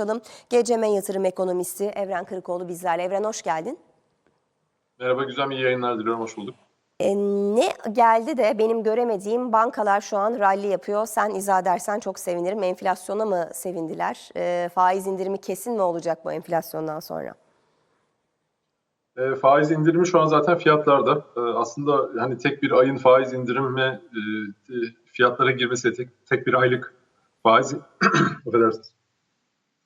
Konuşalım. GCM Yatırım Ekonomisti Evren Kırıkoğlu bizlerle. Evren hoş geldin. Merhaba, güzel bir yayınlar diliyorum. Hoş bulduk. E, ne geldi de benim göremediğim bankalar şu an rally yapıyor. Sen izah edersen çok sevinirim. Enflasyona mı sevindiler? E, faiz indirimi kesin mi olacak bu enflasyondan sonra? E, faiz indirimi şu an zaten fiyatlarda. E, aslında hani tek bir ayın faiz indirimi e, fiyatlara girmesi tek, tek bir aylık faiz affedersiniz.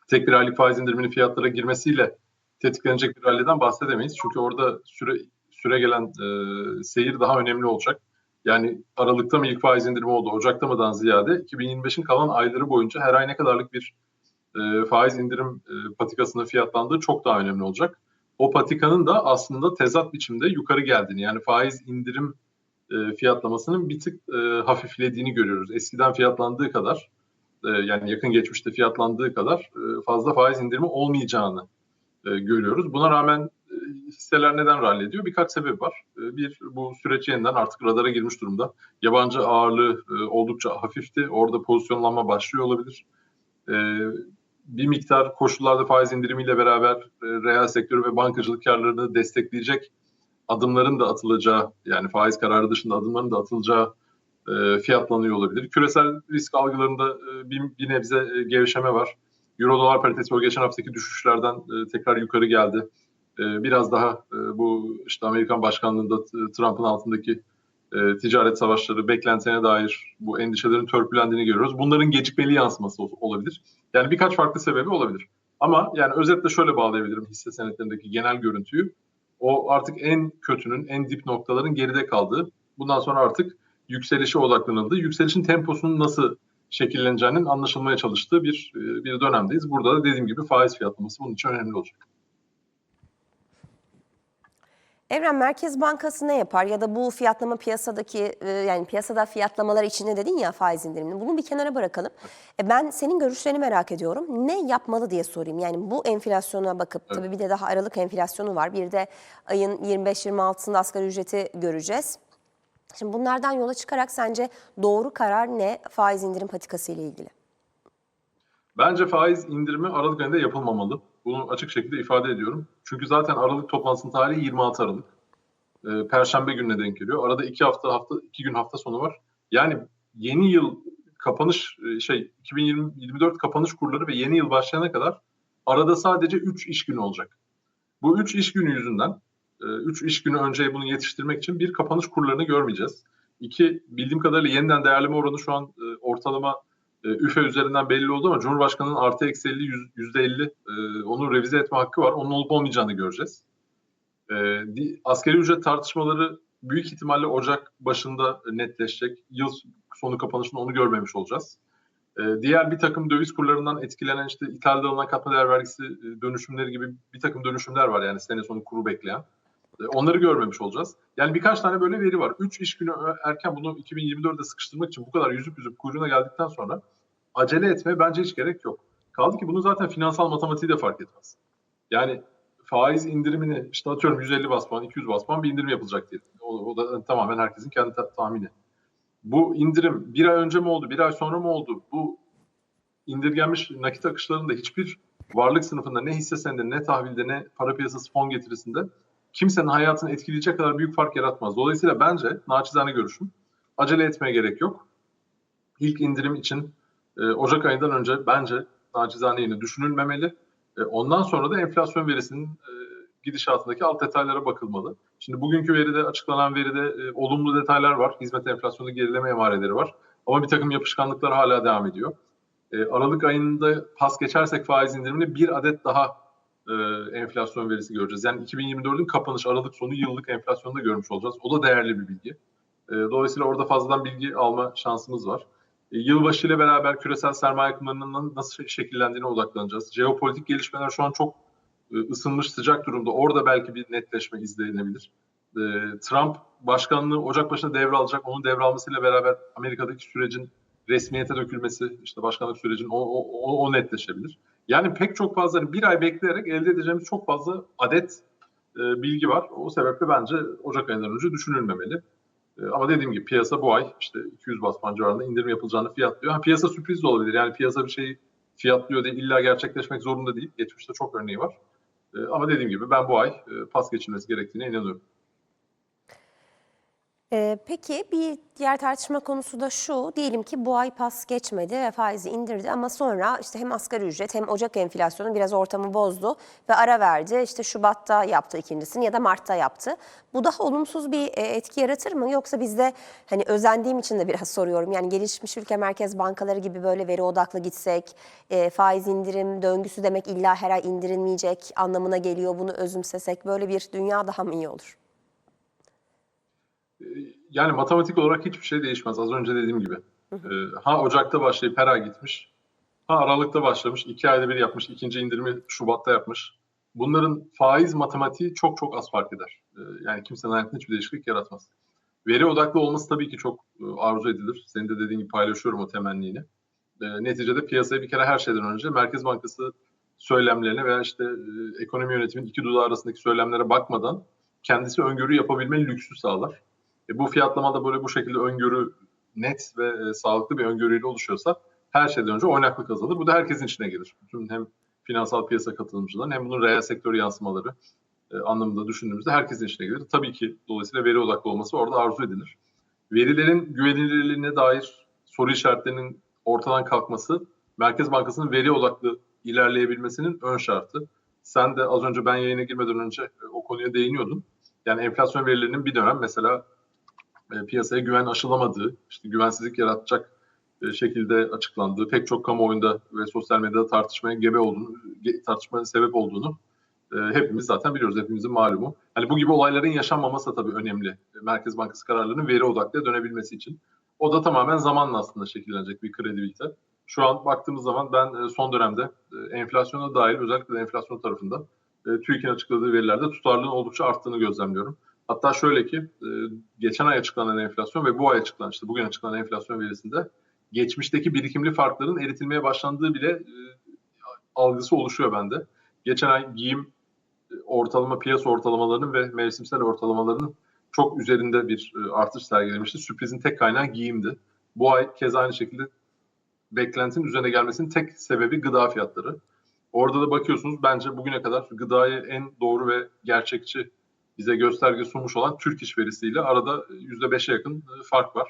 Tek bir aylık faiz indiriminin fiyatlara girmesiyle tetiklenecek bir ralliden bahsedemeyiz. Çünkü orada süre süre gelen e, seyir daha önemli olacak. Yani Aralık'ta mı ilk faiz indirimi oldu, Ocak'ta mıdan ziyade 2025'in kalan ayları boyunca her ay ne kadarlık bir e, faiz indirim e, patikasının fiyatlandığı çok daha önemli olacak. O patikanın da aslında tezat biçimde yukarı geldiğini yani faiz indirim e, fiyatlamasının bir tık e, hafiflediğini görüyoruz. Eskiden fiyatlandığı kadar e, yani yakın geçmişte fiyatlandığı kadar e, fazla faiz indirimi olmayacağını e, görüyoruz. Buna rağmen hisseler neden rally ediyor? Birkaç sebep var. Bir, bu süreç yeniden artık radara girmiş durumda. Yabancı ağırlığı oldukça hafifti. Orada pozisyonlanma başlıyor olabilir. Bir miktar koşullarda faiz indirimiyle beraber e, reel sektörü ve bankacılık karlarını destekleyecek adımların da atılacağı yani faiz kararı dışında adımların da atılacağı e, fiyatlanıyor olabilir. Küresel risk algılarında e, bir, bir nebze e, gevşeme var. Euro dolar paritesi o geçen haftaki düşüşlerden e, tekrar yukarı geldi. E, biraz daha e, bu işte Amerikan başkanlığında e, Trump'ın altındaki e, ticaret savaşları beklentine dair bu endişelerin törpülendiğini görüyoruz. Bunların gecikmeli yansıması ol- olabilir. Yani birkaç farklı sebebi olabilir. Ama yani özetle şöyle bağlayabilirim hisse senetlerindeki genel görüntüyü. O artık en kötünün, en dip noktaların geride kaldığı, bundan sonra artık yükselişe odaklanıldığı, yükselişin temposunun nasıl şekilleneceğinin anlaşılmaya çalıştığı bir e, bir dönemdeyiz. Burada da dediğim gibi faiz fiyatlaması bunun için önemli olacak. Evren Merkez Bankası ne yapar ya da bu fiyatlama piyasadaki e, yani piyasada fiyatlamalar içinde dedin ya faiz indirimini bunu bir kenara bırakalım. E, ben senin görüşlerini merak ediyorum. Ne yapmalı diye sorayım. Yani bu enflasyona bakıp tabii bir de daha Aralık enflasyonu var. Bir de ayın 25-26'sında asgari ücreti göreceğiz. Şimdi bunlardan yola çıkarak sence doğru karar ne faiz indirim patikası ile ilgili? Bence faiz indirimi Aralık ayında yapılmamalı. Bunu açık şekilde ifade ediyorum. Çünkü zaten Aralık toplantısının tarihi 26 Aralık. Ee, Perşembe gününe denk geliyor. Arada iki hafta hafta iki gün hafta sonu var. Yani yeni yıl kapanış e, şey 2024 kapanış kurları ve yeni yıl başlayana kadar arada sadece 3 iş günü olacak. Bu 3 iş günü yüzünden 3 iş günü önce bunu yetiştirmek için bir kapanış kurlarını görmeyeceğiz. İki bildiğim kadarıyla yeniden değerleme oranı şu an e, ortalama e, üfe üzerinden belli oldu ama Cumhurbaşkanı'nın artı eksi 50 yüzde 50 e, onu revize etme hakkı var. Onun olup olmayacağını göreceğiz. Askeri ücret tartışmaları büyük ihtimalle Ocak başında netleşecek. Yıl sonu kapanışında onu görmemiş olacağız. Diğer bir takım döviz kurlarından etkilenen işte ithalde alınan katma değer vergisi dönüşümleri gibi bir takım dönüşümler var yani sene sonu kuru bekleyen. E, Onları görmemiş olacağız. Yani birkaç tane böyle veri var. 3 iş günü erken bunu 2024'de sıkıştırmak için bu kadar yüzüp yüzüp kuyruğuna geldikten sonra acele etmeye bence hiç gerek yok. Kaldı ki bunu zaten finansal matematiği de fark etmez. Yani faiz indirimini işte atıyorum 150 bas puan, 200 bas bir indirim yapılacak diye. O, o da tamamen herkesin kendi ta- tahmini. Bu indirim bir ay önce mi oldu, bir ay sonra mı oldu? Bu indirgenmiş nakit akışlarında hiçbir varlık sınıfında ne hisse senedi, ne tahvilde, ne para piyasası fon getirisinde kimsenin hayatını etkileyecek kadar büyük fark yaratmaz. Dolayısıyla bence naçizane görüşüm acele etmeye gerek yok. İlk indirim için e, Ocak ayından önce bence naçizane yine düşünülmemeli. E, ondan sonra da enflasyon verisinin e, gidişatındaki alt detaylara bakılmalı. Şimdi bugünkü veride açıklanan veride e, olumlu detaylar var. Hizmet enflasyonu gerileme emareleri var. Ama bir takım yapışkanlıklar hala devam ediyor. E, Aralık ayında pas geçersek faiz indirimini bir adet daha e, enflasyon verisi göreceğiz. Yani 2024'ün kapanış Aralık sonu yıllık enflasyonda görmüş olacağız. O da değerli bir bilgi. E, dolayısıyla orada fazladan bilgi alma şansımız var. E, yılbaşı ile beraber küresel sermaye akımlarının nasıl şekillendiğine odaklanacağız. Jeopolitik gelişmeler şu an çok e, ısınmış sıcak durumda. Orada belki bir netleşme izlenebilir. E, Trump başkanlığı Ocak başında devralacak. Onun devralmasıyla beraber Amerika'daki sürecin resmiyete dökülmesi, işte başkanlık sürecinin o, o, o, o netleşebilir. Yani pek çok fazla hani bir ay bekleyerek elde edeceğimiz çok fazla adet e, bilgi var. O sebeple bence Ocak ayından önce düşünülmemeli. E, ama dediğim gibi piyasa bu ay işte 200 bas civarında indirim yapılacağını fiyatlıyor. Ha, piyasa sürpriz de olabilir. Yani piyasa bir şeyi fiyatlıyor diye illa gerçekleşmek zorunda değil. Geçmişte çok örneği var. E, ama dediğim gibi ben bu ay e, pas geçilmesi gerektiğine inanıyorum. Ee, peki bir diğer tartışma konusu da şu. Diyelim ki bu ay pas geçmedi ve faizi indirdi ama sonra işte hem asgari ücret hem Ocak enflasyonu biraz ortamı bozdu ve ara verdi. İşte Şubat'ta yaptı ikincisini ya da Mart'ta yaptı. Bu daha olumsuz bir e, etki yaratır mı? Yoksa bizde hani özendiğim için de biraz soruyorum. Yani gelişmiş ülke merkez bankaları gibi böyle veri odaklı gitsek e, faiz indirim döngüsü demek illa her ay indirilmeyecek anlamına geliyor. Bunu özümsesek böyle bir dünya daha mı iyi olur? Yani matematik olarak hiçbir şey değişmez. Az önce dediğim gibi. Ee, ha Ocak'ta başlayıp her ay gitmiş. Ha Aralık'ta başlamış. iki ayda bir yapmış. ikinci indirimi Şubat'ta yapmış. Bunların faiz matematiği çok çok az fark eder. Ee, yani kimsenin hayatında hiçbir değişiklik yaratmaz. Veri odaklı olması tabii ki çok e, arzu edilir. Senin de dediğin gibi paylaşıyorum o temennini. Ee, neticede piyasaya bir kere her şeyden önce Merkez Bankası söylemlerine veya işte e, ekonomi yönetimin iki dudağı arasındaki söylemlere bakmadan kendisi öngörü yapabilme lüksü sağlar. E, bu fiyatlamada böyle bu şekilde öngörü net ve e, sağlıklı bir öngörüyle oluşuyorsa her şeyden önce oynaklık azalır. Bu da herkesin içine gelir. Bütün hem finansal piyasa katılımcıların hem bunun reel sektör yansımaları e, anlamında düşündüğümüzde herkesin içine gelir. Tabii ki dolayısıyla veri odaklı olması orada arzu edilir. Verilerin güvenilirliğine dair soru işaretlerinin ortadan kalkması Merkez Bankası'nın veri odaklı ilerleyebilmesinin ön şartı. Sen de az önce ben yayına girmeden önce e, o konuya değiniyordun. Yani enflasyon verilerinin bir dönem mesela e, piyasaya güven aşılamadığı, işte güvensizlik yaratacak e, şekilde açıklandığı, pek çok kamuoyunda ve sosyal medyada tartışmaya gebe olduğunu, tartışmaya sebep olduğunu e, hepimiz zaten biliyoruz, hepimizin malumu. Hani bu gibi olayların yaşanmaması tabii önemli. Merkez Bankası kararlarının veri odaklı dönebilmesi için. O da tamamen zamanla aslında şekillenecek bir kredibilite. Şu an baktığımız zaman ben son dönemde enflasyona dahil özellikle de enflasyon tarafında TÜİK'in açıkladığı verilerde tutarlılığın oldukça arttığını gözlemliyorum. Hatta şöyle ki e, geçen ay açıklanan enflasyon ve bu ay açıklanan işte bugün açıklanan enflasyon verisinde geçmişteki birikimli farkların eritilmeye başlandığı bile e, algısı oluşuyor bende. Geçen ay giyim e, ortalama piyasa ortalamalarının ve mevsimsel ortalamalarının çok üzerinde bir artış sergilemişti. Sürprizin tek kaynağı giyimdi. Bu ay kez aynı şekilde beklentinin üzerine gelmesinin tek sebebi gıda fiyatları. Orada da bakıyorsunuz bence bugüne kadar gıdayı en doğru ve gerçekçi bize gösterge sunmuş olan Türk İş verisiyle arada %5'e yakın e, fark var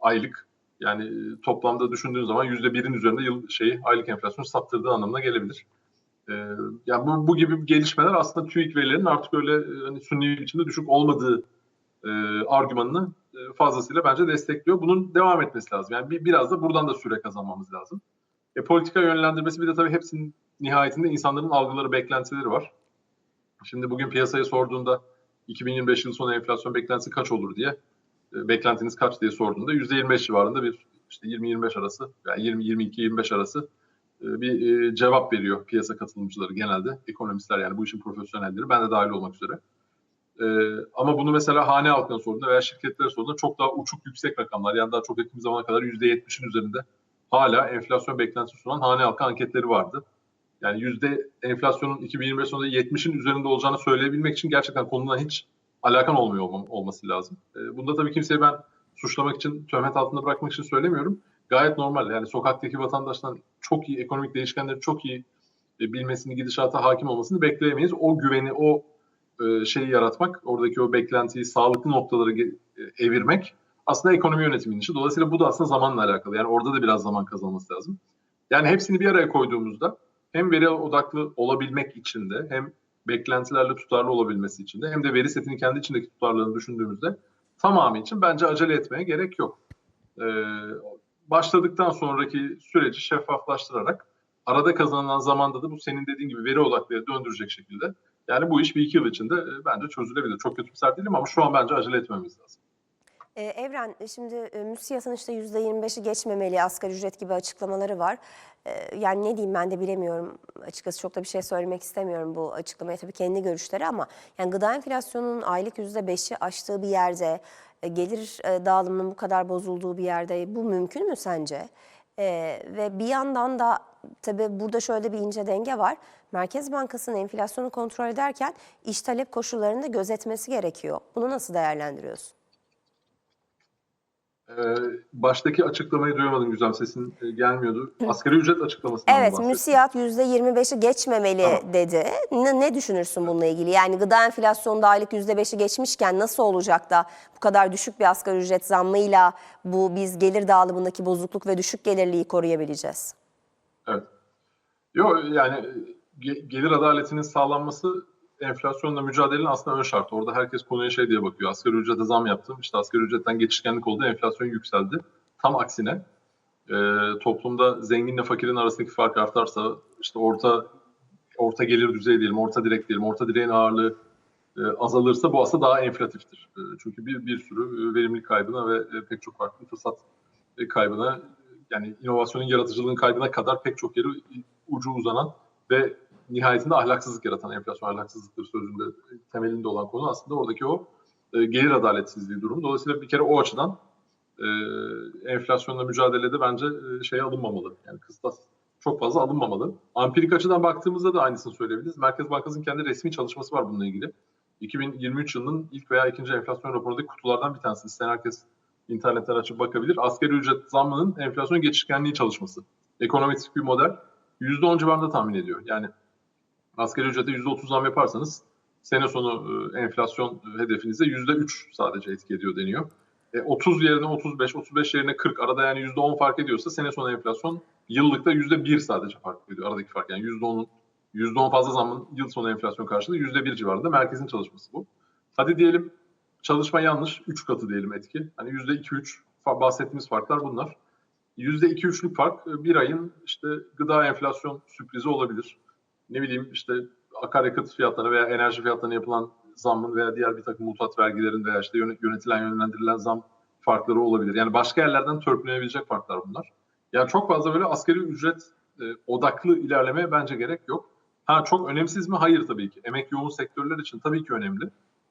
aylık. Yani e, toplamda düşündüğün zaman %1'in üzerinde yıl şeyi aylık enflasyon saptırdığı anlamına gelebilir. Ee, yani bu, bu gibi gelişmeler aslında TÜİK verilerinin artık öyle e, hani sünni biçimde düşük olmadığı e, argümanını e, fazlasıyla bence destekliyor. Bunun devam etmesi lazım. Yani bir, biraz da buradan da süre kazanmamız lazım. E, politika yönlendirmesi bir de tabii hepsinin nihayetinde insanların algıları, beklentileri var. Şimdi bugün piyasaya sorduğunda 2025 yıl sonu enflasyon beklentisi kaç olur diye e, beklentiniz kaç diye sorduğunda %25 civarında bir işte 20-25 arası yani 20-22-25 arası e, bir e, cevap veriyor piyasa katılımcıları genelde ekonomistler yani bu işin profesyonelleri ben de dahil olmak üzere. Ama bunu mesela hane halkına sorduğunda veya şirketlere sorduğunda çok daha uçuk yüksek rakamlar yani daha çok yakın zamana kadar %70'in üzerinde hala enflasyon beklentisi sunan hane halkı anketleri vardı. Yani yüzde enflasyonun 2025 sonunda 70'in üzerinde olacağını söyleyebilmek için gerçekten konuna hiç alakan olmuyor olması lazım. E, bunda tabii kimseyi ben suçlamak için, töhmet altında bırakmak için söylemiyorum. Gayet normal. Yani sokaktaki vatandaştan çok iyi, ekonomik değişkenleri çok iyi e, bilmesini, gidişata hakim olmasını bekleyemeyiz. O güveni, o e, şeyi yaratmak, oradaki o beklentiyi, sağlıklı noktaları e, evirmek aslında ekonomi yönetiminin işi. Dolayısıyla bu da aslında zamanla alakalı. Yani orada da biraz zaman kazanması lazım. Yani hepsini bir araya koyduğumuzda hem veri odaklı olabilmek için de hem beklentilerle tutarlı olabilmesi için de hem de veri setinin kendi içindeki tutarlılığını düşündüğümüzde tamamı için bence acele etmeye gerek yok. Ee, başladıktan sonraki süreci şeffaflaştırarak arada kazanılan zamanda da bu senin dediğin gibi veri odaklıya döndürecek şekilde yani bu iş bir iki yıl içinde e, bence çözülebilir. Çok kötümser değilim ama şu an bence acele etmemiz lazım. Ee, Evren, şimdi e, MÜSİAD'ın işte %25'i geçmemeli asgari ücret gibi açıklamaları var. Ee, yani ne diyeyim ben de bilemiyorum. Açıkçası çok da bir şey söylemek istemiyorum bu açıklamaya. Tabii kendi görüşleri ama yani gıda enflasyonunun aylık %5'i aştığı bir yerde, e, gelir e, dağılımının bu kadar bozulduğu bir yerde bu mümkün mü sence? Ee, ve bir yandan da tabii burada şöyle bir ince denge var. Merkez Bankası'nın enflasyonu kontrol ederken iş talep koşullarını da gözetmesi gerekiyor. Bunu nasıl değerlendiriyorsun? Ee, baştaki açıklamayı duyamadım güzel sesin e, gelmiyordu. Asgari ücret açıklamasından Evet, müsiyat %25'i geçmemeli Tamam. dedi. Ne, ne düşünürsün bununla ilgili? Yani gıda enflasyonunda aylık %5'i geçmişken nasıl olacak da bu kadar düşük bir asgari ücret zammıyla bu biz gelir dağılımındaki bozukluk ve düşük gelirliği koruyabileceğiz? Evet. Yok yani ge- gelir adaletinin sağlanması enflasyonla mücadelenin aslında ön şartı. Orada herkes konuya şey diye bakıyor. Asgari ücrete zam yaptım. İşte asgari ücretten geçişkenlik oldu. Enflasyon yükseldi. Tam aksine e, toplumda zenginle fakirin arasındaki fark artarsa işte orta orta gelir düzeyi diyelim, orta direk diyelim, orta direğin ağırlığı e, azalırsa bu aslında daha enflatiftir. E, çünkü bir, bir sürü e, verimlilik kaybına ve e, pek çok farklı fırsat e, kaybına yani inovasyonun yaratıcılığın kaybına kadar pek çok yeri ucu uzanan ve nihayetinde ahlaksızlık yaratan enflasyon ahlaksızlıktır sözünde temelinde olan konu aslında oradaki o e, gelir adaletsizliği durumu. Dolayısıyla bir kere o açıdan e, enflasyonla mücadelede bence e, şey alınmamalı. Yani kıstas çok fazla alınmamalı. Ampirik açıdan baktığımızda da aynısını söyleyebiliriz. Merkez Bankası'nın kendi resmi çalışması var bununla ilgili. 2023 yılının ilk veya ikinci enflasyon raporundaki kutulardan bir tanesi. İsteyen herkes internetten açıp bakabilir. Asgari ücret zammının enflasyon geçişkenliği çalışması. Ekonometrik bir model. %10 civarında tahmin ediyor. Yani asgari ücrete %30 zam yaparsanız sene sonu e, enflasyon hedefinize %3 sadece etki ediyor deniyor. E, 30 yerine 35, 35 yerine 40 arada yani %10 fark ediyorsa sene sonu enflasyon yıllıkta %1 sadece fark ediyor aradaki fark. Yani %10'un %10 fazla zammın yıl sonu enflasyon karşılığı %1 civarında merkezin çalışması bu. Hadi diyelim çalışma yanlış 3 katı diyelim etki. Hani %2-3 fa- bahsettiğimiz farklar bunlar. %2-3'lük fark e, bir ayın işte gıda enflasyon sürprizi olabilir. Ne bileyim işte akaryakıt fiyatlarına veya enerji fiyatlarına yapılan zammın veya diğer bir takım mutat vergilerin veya işte yönet- yönetilen yönlendirilen zam farkları olabilir. Yani başka yerlerden törpülenebilecek farklar bunlar. Yani çok fazla böyle asgari ücret e, odaklı ilerlemeye bence gerek yok. Ha çok önemsiz mi? Hayır tabii ki. Emek yoğun sektörler için tabii ki önemli.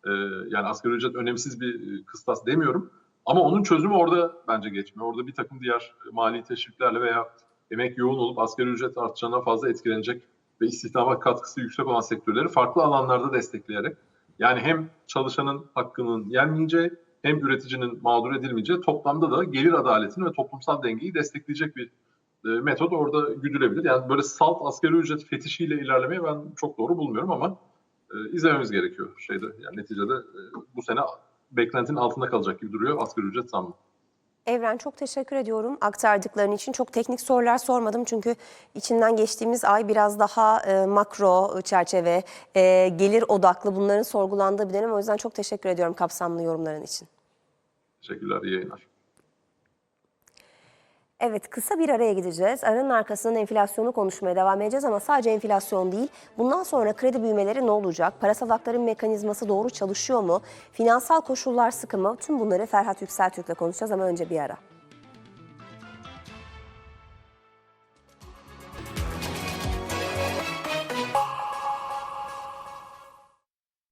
E, yani asgari ücret önemsiz bir e, kıstas demiyorum. Ama onun çözümü orada bence geçmiyor. Orada bir takım diğer mali teşviklerle veya emek yoğun olup asgari ücret artacağına fazla etkilenecek ve istihdama katkısı yüksek olan sektörleri farklı alanlarda destekleyerek yani hem çalışanın hakkının yenmeyeceği hem üreticinin mağdur edilmeyeceği toplamda da gelir adaletini ve toplumsal dengeyi destekleyecek bir e, metot orada güdülebilir. Yani böyle salt asgari ücret fetişiyle ilerlemeyi ben çok doğru bulmuyorum ama e, izlememiz gerekiyor şeyde. Yani neticede e, bu sene beklentinin altında kalacak gibi duruyor asgari ücret zammı. Evren çok teşekkür ediyorum aktardıkların için. Çok teknik sorular sormadım çünkü içinden geçtiğimiz ay biraz daha e, makro çerçeve, e, gelir odaklı bunların sorgulandığı bir dönem. O yüzden çok teşekkür ediyorum kapsamlı yorumların için. Teşekkürler, iyi yayınlar. Evet kısa bir araya gideceğiz. Aranın arkasından enflasyonu konuşmaya devam edeceğiz ama sadece enflasyon değil. Bundan sonra kredi büyümeleri ne olacak? Parasal hakların mekanizması doğru çalışıyor mu? Finansal koşullar sıkı mı? Tüm bunları Ferhat Yükseltürk'le konuşacağız ama önce bir ara.